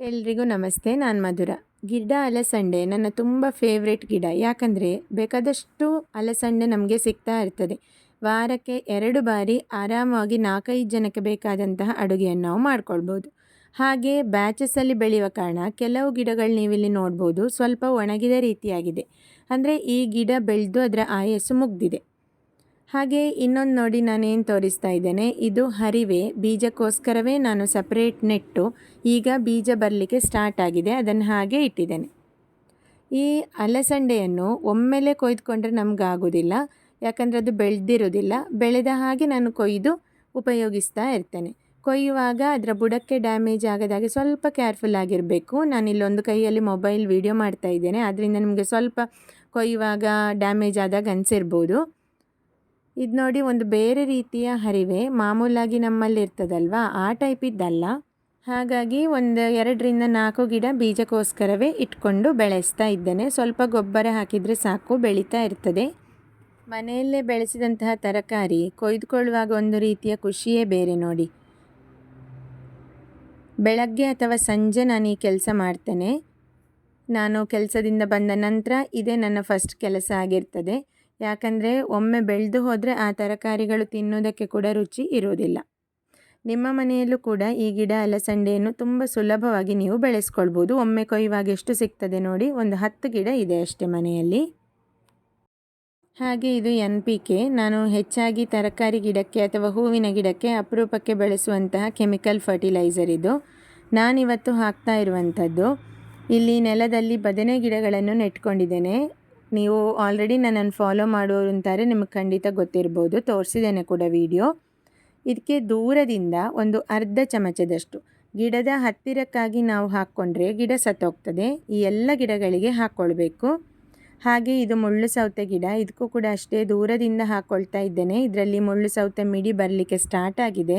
ಎಲ್ರಿಗೂ ನಮಸ್ತೆ, ನಾನು ಮಧುರ. ಗಿಡ ಅಲಸಂಡೆ ನನ್ನ ತುಂಬ ಫೇವ್ರೆಟ್ ಗಿಡ. ಯಾಕಂದರೆ ಬೇಕಾದಷ್ಟು ಅಲಸಂಡೆ ನಮಗೆ ಸಿಗ್ತಾ ಇರ್ತದೆ. ವಾರಕ್ಕೆ ಎರಡು ಬಾರಿ ಆರಾಮವಾಗಿ ನಾಲ್ಕೈದು ಜನಕ್ಕೆ ಬೇಕಾದಂತಹ ಅಡುಗೆಯನ್ನು ನಾವು ಮಾಡ್ಕೊಳ್ಬೋದು. ಹಾಗೆ ಬ್ಯಾಚಸ್ಸಲ್ಲಿ ಬೆಳೆಯುವ ಕಾರಣ ಕೆಲವು ಗಿಡಗಳು ನೀವಿಲ್ಲಿ ನೋಡ್ಬೋದು, ಸ್ವಲ್ಪ ಒಣಗಿದ ರೀತಿಯಾಗಿದೆ. ಅಂದರೆ ಈ ಗಿಡ ಬೆಳೆದು ಅದರ ಆಯಸ್ಸು ಮುಗ್ದಿದೆ. ಹಾಗೆ ಇನ್ನೊಂದು ನೋಡಿ ನಾನೇನು ತೋರಿಸ್ತಾ ಇದ್ದೇನೆ. ಇದು ಹರಿವೆ. ಬೀಜಕ್ಕೋಸ್ಕರವೇ ನಾನು ಸಪ್ರೇಟ್ ನೆಟ್ಟು ಈಗ ಬೀಜ ಬರಲಿಕ್ಕೆ ಸ್ಟಾರ್ಟ್ ಆಗಿದೆ. ಅದನ್ನು ಹಾಗೆ ಇಟ್ಟಿದ್ದೇನೆ. ಈ ಅಲಸಂಡೆಯನ್ನು ಒಮ್ಮೆಲೆ ಕೊಯ್ದುಕೊಂಡ್ರೆ ನಮಗಾಗೋದಿಲ್ಲ. ಯಾಕಂದರೆ ಅದು ಬೆಳೆದಿರೋದಿಲ್ಲ. ಬೆಳೆದ ಹಾಗೆ ನಾನು ಕೊಯ್ದು ಉಪಯೋಗಿಸ್ತಾ ಇರ್ತೇನೆ. ಕೊಯ್ಯುವಾಗ ಅದರ ಬುಡಕ್ಕೆ ಡ್ಯಾಮೇಜ್ ಆಗದಾಗೆ ಸ್ವಲ್ಪ ಕೇರ್ಫುಲ್ ಆಗಿರಬೇಕು. ನಾನಿಲ್ಲೊಂದು ಕೈಯಲ್ಲಿ ಮೊಬೈಲ್ ವೀಡಿಯೋ ಮಾಡ್ತಾ ಇದ್ದೇನೆ. ಅದರಿಂದ ನಿಮಗೆ ಸ್ವಲ್ಪ ಕೊಯ್ಯುವಾಗ ಡ್ಯಾಮೇಜ್ ಆದಾಗ ಅನಿಸಿರ್ಬೋದು. ಇದು ನೋಡಿ ಒಂದು ಬೇರೆ ರೀತಿಯ ಹರಿವೆ, ಮಾಮೂಲಾಗಿ ನಮ್ಮಲ್ಲಿ ಇರ್ತದಲ್ವಾ ಆ ಟೈಪ್ ಇದ್ದಲ್ಲ. ಹಾಗಾಗಿ ಒಂದು ಎರಡರಿಂದ ನಾಲ್ಕು ಗಿಡ ಬೀಜಕ್ಕೋಸ್ಕರವೇ ಇಟ್ಕೊಂಡು ಬೆಳೆಸ್ತಾ ಇದ್ದೇನೆ. ಸ್ವಲ್ಪ ಗೊಬ್ಬರ ಹಾಕಿದರೆ ಸಾಕು, ಬೆಳೀತಾ ಇರ್ತದೆ. ಮನೆಯಲ್ಲೇ ಬೆಳೆಸಿದಂತಹ ತರಕಾರಿ, ಕೊಯ್ದುಕೊಳ್ಳುವಾಗ ಒಂದು ರೀತಿಯ ಖುಷಿಯೇ ಬೇರೆ ನೋಡಿ. ಬೆಳಗ್ಗೆ ಅಥವಾ ಸಂಜೆ ನಾನು ಈ ಕೆಲಸ ಮಾಡ್ತೇನೆ. ನಾನು ಕೆಲಸದಿಂದ ಬಂದ ನಂತರ ಇದೇ ನನ್ನ ಫಸ್ಟ್ ಕೆಲಸ ಆಗಿರ್ತದೆ. ಯಾಕಂದರೆ ಒಮ್ಮೆ ಬೆಳೆದು ಹೋದರೆ ಆ ತರಕಾರಿಗಳು ತಿನ್ನೋದಕ್ಕೆ ಕೂಡ ರುಚಿ ಇರೋದಿಲ್ಲ ನಿಮ್ಮ ಮನೆಯಲ್ಲೂ ಕೂಡ ಈ ಗಿಡ ಅಲಸಂಡೆಯನ್ನು ತುಂಬ ಸುಲಭವಾಗಿ ನೀವು ಬೆಳೆಸ್ಕೊಳ್ಬೋದು. ಒಮ್ಮೆ ಕೊಯ್ಯುವಾಗ ಎಷ್ಟು ಸಿಗ್ತದೆ ನೋಡಿ, ಒಂದು ಹತ್ತು ಗಿಡ ಇದೆ ಅಷ್ಟೇ ಮನೆಯಲ್ಲಿ. ಹಾಗೆ ಇದು ಎನ್ ಪಿ ಕೆ. ನಾನು ಹೆಚ್ಚಾಗಿ ತರಕಾರಿ ಗಿಡಕ್ಕೆ ಅಥವಾ ಹೂವಿನ ಗಿಡಕ್ಕೆ ಅಪರೂಪಕ್ಕೆ ಬೆಳೆಸುವಂತಹ ಕೆಮಿಕಲ್ ಫರ್ಟಿಲೈಸರ್ ಇದು. ನಾನಿವತ್ತು ಹಾಕ್ತಾ ಇರುವಂಥದ್ದು. ಇಲ್ಲಿ ನೆಲದಲ್ಲಿ ಬದನೆ ಗಿಡಗಳನ್ನು ನೆಟ್ಕೊಂಡಿದ್ದೇನೆ. ನೀವು ಆಲ್ರೆಡಿ ನನ್ನನ್ನು ಫಾಲೋ ಮಾಡೋರು ಅಂತಾರೆ, ನಿಮಗೆ ಖಂಡಿತ ಗೊತ್ತಿರ್ಬೋದು. ತೋರಿಸಿದ್ದೇನೆ ಕೂಡ ವಿಡಿಯೋ ಇದಕ್ಕೆ ದೂರದಿಂದ ಒಂದು ಅರ್ಧ ಚಮಚದಷ್ಟು ಗಿಡದ ಹತ್ತಿರಕ್ಕಾಗಿ ನಾವು ಹಾಕ್ಕೊಂಡ್ರೆ ಗಿಡ ಸತ್ತೋಗ್ತದೆ. ಈ ಎಲ್ಲ ಗಿಡಗಳಿಗೆ ಹಾಕ್ಕೊಳ್ಬೇಕು. ಹಾಗೆ ಇದು ಮುಳ್ಳು ಸೌತೆ ಗಿಡ, ಇದಕ್ಕೂ ಕೂಡ ಅಷ್ಟೇ ದೂರದಿಂದ ಹಾಕ್ಕೊಳ್ತಾ ಇದ್ದೇನೆ. ಇದರಲ್ಲಿ ಮುಳ್ಳು ಸೌತೆ ಮಿಡಿ ಬರಲಿಕ್ಕೆ ಸ್ಟಾರ್ಟ್ ಆಗಿದೆ.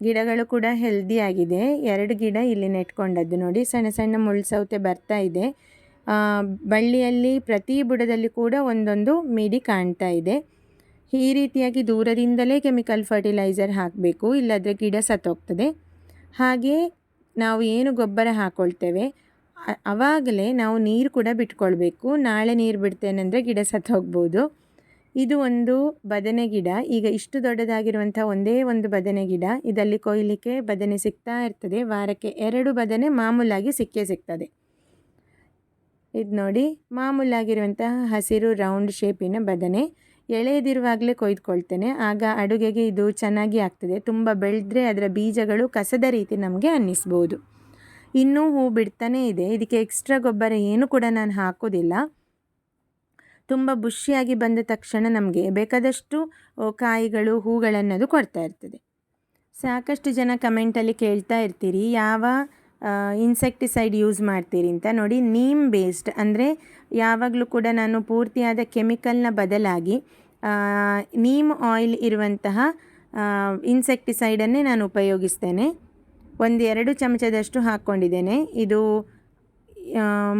ಗಿಡಗಳು ಕೂಡ ಹೆಲ್ದಿ ಆಗಿದೆ. ಎರಡು ಗಿಡ ಇಲ್ಲಿ ನೆಟ್ಕೊಂಡದ್ದು ನೋಡಿ, ಸಣ್ಣ ಸಣ್ಣ ಮುಳ್ಳು ಸೌತೆ ಬರ್ತಾ ಇದೆ. ಬಳ್ಳಿಯಲ್ಲಿ ಪ್ರತಿ ಬುಡದಲ್ಲಿ ಕೂಡ ಒಂದೊಂದು ಮಿಡಿ ಕಾಣ್ತಾ ಇದೆ. ಈ ರೀತಿಯಾಗಿ ದೂರದಿಂದಲೇ ಕೆಮಿಕಲ್ ಫರ್ಟಿಲೈಸರ್ ಹಾಕಬೇಕು, ಇಲ್ಲದ್ರೆ ಗಿಡ ಸತ್ತೋಗ್ತದೆ. ಹಾಗೆ ನಾವು ಏನು ಗೊಬ್ಬರ ಹಾಕ್ಕೊಳ್ತೇವೆ ಆವಾಗಲೇ ನಾವು ನೀರು ಕೂಡ ಬಿಟ್ಕೊಳ್ಬೇಕು. ನಾಳೆ ನೀರು ಬಿಡ್ತೇನೆಂದರೆ ಗಿಡ ಸತ್ತೋಗ್ಬೋದು. ಇದು ಒಂದು ಬದನೆ ಗಿಡ. ಈಗ ಇಷ್ಟು ದೊಡ್ಡದಾಗಿರುವಂಥ ಒಂದೇ ಒಂದು ಬದನೆ ಗಿಡ. ಇದರಲ್ಲಿ ಕೊಯ್ಲಿಕ್ಕೆ ಬದನೆ ಸಿಗ್ತಾ ಇರ್ತದೆ. ವಾರಕ್ಕೆ ಎರಡು ಬದನೆ ಮಾಮೂಲಾಗಿ ಸಿಕ್ಕೇ ಸಿಗ್ತದೆ. ಇದು ನೋಡಿ, ಮಾಮೂಲಾಗಿರುವಂತಹ ಹಸಿರು ರೌಂಡ್ ಶೇಪಿನ ಬದನೆ. ಎಳೆಯದಿರುವಾಗಲೇ ಕೊಯ್ದುಕೊಳ್ತೇನೆ. ಆಗ ಅಡುಗೆಗೆ ಇದು ಚೆನ್ನಾಗಿ ಆಗ್ತದೆ. ತುಂಬ ಬೆಳೆದ್ರೆ ಅದರ ಬೀಜಗಳು ಕಸದ ರೀತಿ ನಮಗೆ ಅನ್ನಿಸ್ಬೋದು. ಇನ್ನೂ ಹೂ ಬಿಡ್ತಾನೇ ಇದೆ. ಇದಕ್ಕೆ ಎಕ್ಸ್ಟ್ರಾ ಗೊಬ್ಬರ ಏನು ಕೂಡ ನಾನು ಹಾಕೋದಿಲ್ಲ. ತುಂಬ ಬುಷಿಯಾಗಿ ಬಂದ ತಕ್ಷಣ ನಮಗೆ ಬೇಕಾದಷ್ಟು ಕಾಯಿಗಳು, ಹೂಗಳನ್ನದು ಕೊಡ್ತಾ ಇರ್ತದೆ. ಸಾಕಷ್ಟು ಜನ ಕಮೆಂಟಲ್ಲಿ ಕೇಳ್ತಾ ಇರ್ತೀರಿ, ಯಾವ ಇನ್ಸೆಕ್ಟಿಸೈಡ್ ಯೂಸ್ ಮಾಡ್ತೀರಿ ಅಂತ ನೋಡಿ ನೀಮ್ ಬೇಸ್ಡ್ ಅಂದರೆ ಯಾವಾಗಲೂ ಕೂಡ ನಾನು ಪೂರ್ತಿಯಾದ ಕೆಮಿಕಲ್ನ ಬದಲಾಗಿ ನೀಮ್ ಆಯಿಲ್ ಇರುವಂತಹ ಇನ್ಸೆಕ್ಟಿಸೈಡನ್ನೇ ನಾನು ಉಪಯೋಗಿಸ್ತೇನೆ. ಒಂದು ಎರಡು ಚಮಚದಷ್ಟು ಹಾಕ್ಕೊಂಡಿದ್ದೇನೆ ಇದು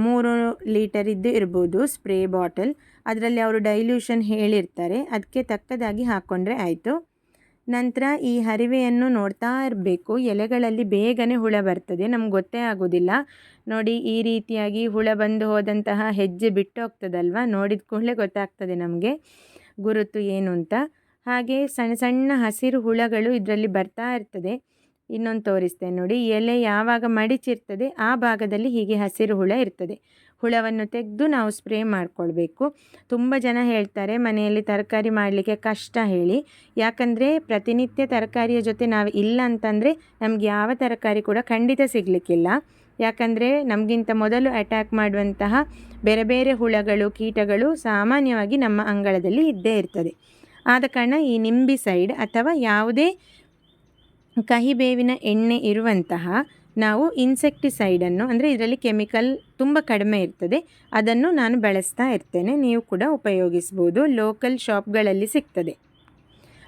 ಮೂರು ಲೀಟರ್ ಇದ್ದು ಇರ್ಬೋದು ಸ್ಪ್ರೇ ಬಾಟಲ್ ಅದರಲ್ಲಿ ಅವರು ಡೈಲ್ಯೂಷನ್ ಹೇಳಿರ್ತಾರೆ. ಅದಕ್ಕೆ ತಕ್ಕದಾಗಿ ಹಾಕ್ಕೊಂಡ್ರೆ ಆಯಿತು. ನಂತರ ಈ ಹರಿವೆಯನ್ನು ನೋಡ್ತಾ ಇರಬೇಕು. ಎಲೆಗಳಲ್ಲಿ ಬೇಗನೆ ಹುಳ ಬರ್ತದೆ. ನಮ್ಗೆ ಗೊತ್ತೇ ಆಗೋದಿಲ್ಲ. ನೋಡಿ, ಈ ರೀತಿಯಾಗಿ ಹುಳ ಬಂದು ಹೋದಂತಹ ಹೆಜ್ಜೆ ಬಿಟ್ಟು ಹೋಗ್ತದಲ್ವ ನೋಡಿದ ಕೂಡಲೇ ಗೊತ್ತಾಗ್ತದೆ ನಮಗೆ ಗುರುತು ಏನು ಅಂತ. ಹಾಗೆ ಸಣ್ಣ ಸಣ್ಣ ಹಸಿರು ಹುಳಗಳು ಇದರಲ್ಲಿ ಬರ್ತಾ ಇರ್ತದೆ. ಇನ್ನೊಂದು ತೋರಿಸ್ತೇನೆ ನೋಡಿ. ಎಲೆ ಯಾವಾಗ ಮಡಿಚಿರ್ತದೆ ಆ ಭಾಗದಲ್ಲಿ ಹೀಗೆ ಹಸಿರು ಹುಳ ಇರ್ತದೆ. ಹುಳವನ್ನು ತೆಗೆದು ನಾವು ಸ್ಪ್ರೇ ಮಾಡಿಕೊಳ್ಬೇಕು. ತುಂಬ ಜನ ಹೇಳ್ತಾರೆ, ಮನೆಯಲ್ಲಿ ತರಕಾರಿ ಮಾಡಲಿಕ್ಕೆ ಕಷ್ಟ ಹೇಳಿ. ಯಾಕಂದರೆ ಪ್ರತಿನಿತ್ಯ ತರಕಾರಿಯ ಜೊತೆ ನಾವು ಇಲ್ಲ ಅಂತಂದರೆ ನಮಗೆ ಯಾವ ತರಕಾರಿ ಕೂಡ ಖಂಡಿತ ಸಿಗಲಿಕ್ಕಿಲ್ಲ. ಯಾಕಂದರೆ ನಮಗಿಂತ ಮೊದಲು ಅಟ್ಯಾಕ್ ಮಾಡುವಂತಹ ಬೇರೆ ಬೇರೆ ಹುಳಗಳು, ಕೀಟಗಳು ಸಾಮಾನ್ಯವಾಗಿ ನಮ್ಮ ಅಂಗಳದಲ್ಲಿ ಇದ್ದೇ ಇರ್ತದೆ. ಆದ ಕಾರಣ ಈ ನಿಂಬಿ ಸೈಡ್ ಅಥವಾ ಯಾವುದೇ ಕಹಿಬೇವಿನ ಎಣ್ಣೆ ಇರುವಂತಹ ನಾವು ಇನ್ಸೆಕ್ಟಿಸೈಡನ್ನು, ಅಂದರೆ ಇದರಲ್ಲಿ ಕೆಮಿಕಲ್ ತುಂಬ ಕಡಿಮೆ ಇರ್ತದೆ, ಅದನ್ನು ನಾನು ಬಳಸ್ತಾ ಇರ್ತೇನೆ. ನೀವು ಕೂಡ ಉಪಯೋಗಿಸ್ಬೋದು. ಲೋಕಲ್ ಶಾಪ್ಗಳಲ್ಲಿ ಸಿಗ್ತದೆ.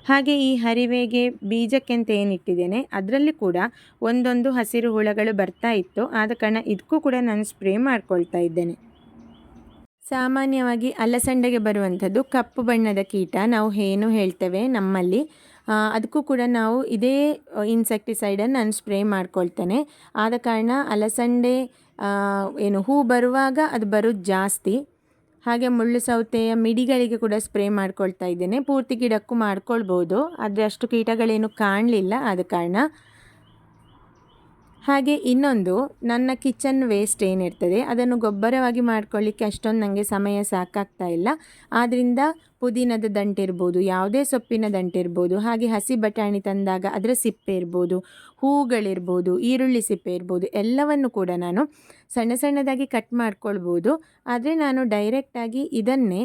ಹಾಗೆ ಈ ಹರಿವೆಗೆ ಬೀಜಕ್ಕೆ ಅಂತ ಏನಿಟ್ಟಿದ್ದೇನೆ ಅದರಲ್ಲಿ ಕೂಡ ಒಂದೊಂದು ಹಸಿರು ಹುಳಗಳು ಬರ್ತಾ ಇತ್ತು. ಆದ ಕಾರಣ ಇದಕ್ಕೂ ಕೂಡ ನಾನು ಸ್ಪ್ರೇ ಮಾಡ್ಕೊಳ್ತಾ ಇದ್ದೇನೆ. ಸಾಮಾನ್ಯವಾಗಿ ಅಲಸಂಡೆಗೆ ಬರುವಂಥದ್ದು ಕಪ್ಪು ಬಣ್ಣದ ಕೀಟ. ನಾವು ಏನು ಹೇಳ್ತೇವೆ, ನಮ್ಮಲ್ಲಿ ಅದಕ್ಕೂ ಕೂಡ ನಾವು ಇದೇ ಇನ್ಸೆಕ್ಟಿಸೈಡನ್ನು ನಾನು ಸ್ಪ್ರೇ ಮಾಡ್ಕೊಳ್ತೇನೆ. ಆದ ಕಾರಣ ಅಲಸಂಡೆ ಏನು ಹೂ ಬರುವಾಗ ಅದು ಬರೋದು ಜಾಸ್ತಿ. ಹಾಗೆ ಮುಳ್ಳು ಸೌತೆಯ ಮಿಡಿಗಳಿಗೆ ಕೂಡ ಸ್ಪ್ರೇ ಮಾಡ್ಕೊಳ್ತಾ ಇದ್ದೇನೆ. ಪೂರ್ತಿ ಗಿಡಕ್ಕೂ ಮಾಡ್ಕೊಳ್ಬೋದು. ಆದರೆ ಅಷ್ಟು ಕೀಟಗಳೇನು ಕಾಣಲಿಲ್ಲ. ಆದ ಕಾರಣ ಹಾಗೆ ಇನ್ನೊಂದು, ನನ್ನ ಕಿಚನ್ ವೇಸ್ಟ್ ಏನಿರ್ತದೆ, ಅದನ್ನು ಗೊಬ್ಬರವಾಗಿ ಮಾಡ್ಕೊಳ್ಳಿಕ್ಕೆ ಅಷ್ಟೊಂದು ನನಗೆ ಸಮಯ ಸಾಕಾಗ್ತಾ ಇಲ್ಲ. ಆದ್ದರಿಂದ ಪುದೀನದ ದಂಟಿರ್ಬೋದು ಯಾವುದೇ ಸೊಪ್ಪಿನ ದಂಟಿರ್ಬೋದು ಹಾಗೆ ಹಸಿ ಬಟಾಣಿ ತಂದಾಗ ಅದರ ಸಿಪ್ಪೆ ಇರ್ಬೋದು, ಹೂಗಳಿರ್ಬೋದು, ಈರುಳ್ಳಿ ಸಿಪ್ಪೆ ಇರ್ಬೋದು, ಎಲ್ಲವನ್ನು ಕೂಡ ನಾನು ಸಣ್ಣ ಸಣ್ಣದಾಗಿ ಕಟ್ ಮಾಡ್ಕೊಳ್ಬೋದು. ಆದರೆ ನಾನು ಡೈರೆಕ್ಟಾಗಿ ಇದನ್ನೇ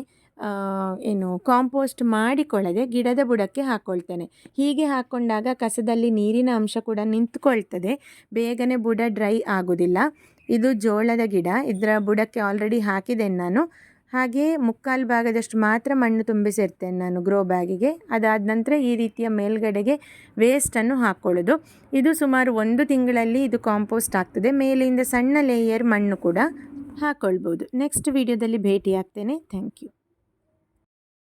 ಏನು ಕಾಂಪೋಸ್ಟ್ ಮಾಡಿಕೊಳ್ಳದೆ ಗಿಡದ ಬುಡಕ್ಕೆ ಹಾಕ್ಕೊಳ್ತೇನೆ ಹೀಗೆ ಹಾಕ್ಕೊಂಡಾಗ ಕಸದಲ್ಲಿ ನೀರಿನ ಅಂಶ ಕೂಡ ನಿಂತ್ಕೊಳ್ತದೆ. ಬೇಗನೆ ಬುಡ ಡ್ರೈ ಆಗೋದಿಲ್ಲ. ಇದು ಜೋಳದ ಗಿಡ. ಇದರ ಬುಡಕ್ಕೆ ಆಲ್ರೆಡಿ ಹಾಕಿದ್ದೇನೆ ನಾನು. ಹಾಗೆ ಮುಕ್ಕಾಲು ಭಾಗದಷ್ಟು ಮಾತ್ರ ಮಣ್ಣು ತುಂಬಿಸಿರ್ತೇನೆ ನಾನು ಗ್ರೋ ಬ್ಯಾಗಿಗೆ ಅದಾದ ನಂತರ ಈ ರೀತಿಯ ಮೇಲ್ಗಡೆಗೆ ವೇಸ್ಟನ್ನು ಹಾಕ್ಕೊಳ್ಳೋದು ಇದು ಸುಮಾರು ಒಂದು ತಿಂಗಳಲ್ಲಿ ಇದು ಕಾಂಪೋಸ್ಟ್ ಆಗ್ತದೆ. ಮೇಲಿಂದ ಸಣ್ಣ ಲೇಯರ್ ಮಣ್ಣು ಕೂಡ ಹಾಕ್ಕೊಳ್ಬೋದು ನೆಕ್ಸ್ಟ್ ವಿಡಿಯೋದಲ್ಲಿ ಭೇಟಿ ಆಗ್ತೇನೆ ಥ್ಯಾಂಕ್ ಯು